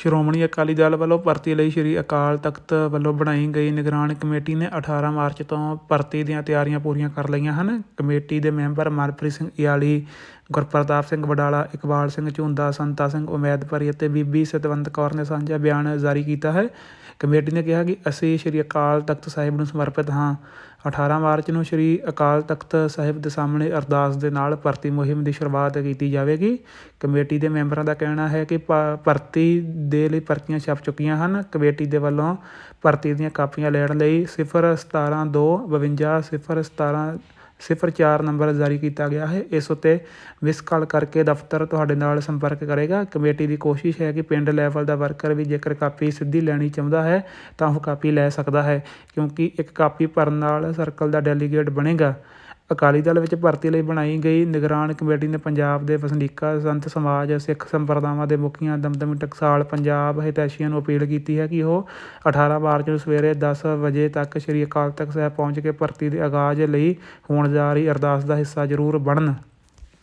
ਸ਼੍ਰੋਮਣੀ ਅਕਾਲੀ ਦਲ ਵੱਲੋਂ ਭਰਤੀ ਲਈ ਸ਼੍ਰੀ ਅਕਾਲ ਤਖਤ ਵੱਲੋਂ ਬਣਾਈ ਗਈ ਨਿਗਰਾਨ ਕਮੇਟੀ ਨੇ 18 ਮਾਰਚ ਤੋਂ ਭਰਤੀ ਦੀਆਂ ਤਿਆਰੀਆਂ ਪੂਰੀਆਂ ਕਰ ਲਈਆਂ ਹਨ। ਕਮੇਟੀ ਦੇ ਮੈਂਬਰ ਮਨਪ੍ਰੀਤ ਸਿੰਘ ਇਆਲੀ ਗੁਰਪ੍ਰਤਾਪ ਸਿੰਘ ਵਡਾਲਾ, ਇਕਬਾਲ ਸਿੰਘ ਝੁੰਦਾ, ਸੰਤਾ ਸਿੰਘ ਉਮੈਦਪੁਰੀ ਅਤੇ ਬੀਬੀ ਸਤਵੰਤ ਕੌਰ ਨੇ ਸਾਂਝਾ ਬਿਆਨ ਜਾਰੀ ਕੀਤਾ ਹੈ। ਕਮੇਟੀ ਨੇ ਕਿਹਾ ਕਿ ਅਸੀਂ ਸ਼੍ਰੀ ਅਕਾਲ ਤਖਤ ਸਾਹਿਬ ਨੂੰ ਸਮਰਪਿਤ ਹਾਂ। 18 ਮਾਰਚ ਨੂੰ ਸ਼੍ਰੀ ਅਕਾਲ ਤਖਤ ਸਾਹਿਬ ਦੇ ਸਾਹਮਣੇ ਅਰਦਾਸ ਦੇ ਨਾਲ ਭਰਤੀ ਮੁਹਿੰਮ ਦੀ ਸ਼ੁਰੂਆਤ ਕੀਤੀ ਜਾਵੇਗੀ। ਕਮੇਟੀ ਦੇ ਮੈਂਬਰਾਂ ਦਾ ਕਹਿਣਾ ਹੈ ਕਿ ਭ- ਭਰਤੀ ਦੇ ਲਈ ਭਰਤੀਆਂ ਛਪ ਚੁੱਕੀਆਂ ਹਨ। ਕਮੇਟੀ ਦੇ ਵੱਲੋਂ ਭਰਤੀ ਦੀਆਂ ਕਾਪੀਆਂ ਲੈਣ ਲਈ 017 2 52 017 04 ਨੰਬਰ ਜਾਰੀ ਕੀਤਾ ਗਿਆ ਹੈ। ਇਸ ਉੱਤੇ ਮਿਸ ਕਾਲ ਕਰਕੇ ਦਫ਼ਤਰ ਤੁਹਾਡੇ ਨਾਲ ਸੰਪਰਕ ਕਰੇਗਾ। ਕਮੇਟੀ ਦੀ ਕੋਸ਼ਿਸ਼ ਹੈ ਕਿ ਪਿੰਡ ਲੈਵਲ ਦਾ ਵਰਕਰ ਵੀ ਜੇਕਰ ਕਾਪੀ ਸਿੱਧੀ ਲੈਣੀ ਚਾਹੁੰਦਾ ਹੈ, ਤਾਂ ਉਹ ਕਾਪੀ ਲੈ ਸਕਦਾ ਹੈ, ਕਿਉਂਕਿ ਇੱਕ ਕਾਪੀ ਭਰਨ ਨਾਲ ਸਰਕਲ ਦਾ ਡੈਲੀਗੇਟ ਬਣੇਗਾ। ਅਕਾਲੀ ਦਲ ਵਿੱਚ ਭਰਤੀ ਲਈ ਬਣਾਈ ਗਈ ਨਿਗਰਾਨ ਕਮੇਟੀ ਨੇ ਪੰਜਾਬ ਦੇ ਵਸਨੀਕਾਂ, ਸੰਤ ਸਮਾਜ, ਸਿੱਖ ਸੰਪਰਦਾਵਾਂ ਦੇ ਮੁਖੀਆਂ, ਦਮਦਮੀ ਟਕਸਾਲ, ਪੰਜਾਬ ਹਿਤੈਸ਼ੀਆਂ ਨੂੰ ਅਪੀਲ ਕੀਤੀ ਹੈ ਕਿ ਉਹ 18 ਮਾਰਚ ਨੂੰ ਸਵੇਰੇ ਦਸ ਵਜੇ ਤੱਕ ਸ੍ਰੀ ਅਕਾਲ ਤਖਤ ਸਾਹਿਬ ਪਹੁੰਚ ਕੇ ਭਰਤੀ ਦੇ ਆਗਾਜ਼ ਲਈ ਹੋਣ ਜਾ ਰਹੀ ਅਰਦਾਸ ਦਾ ਹਿੱਸਾ ਜ਼ਰੂਰ ਬਣਨ।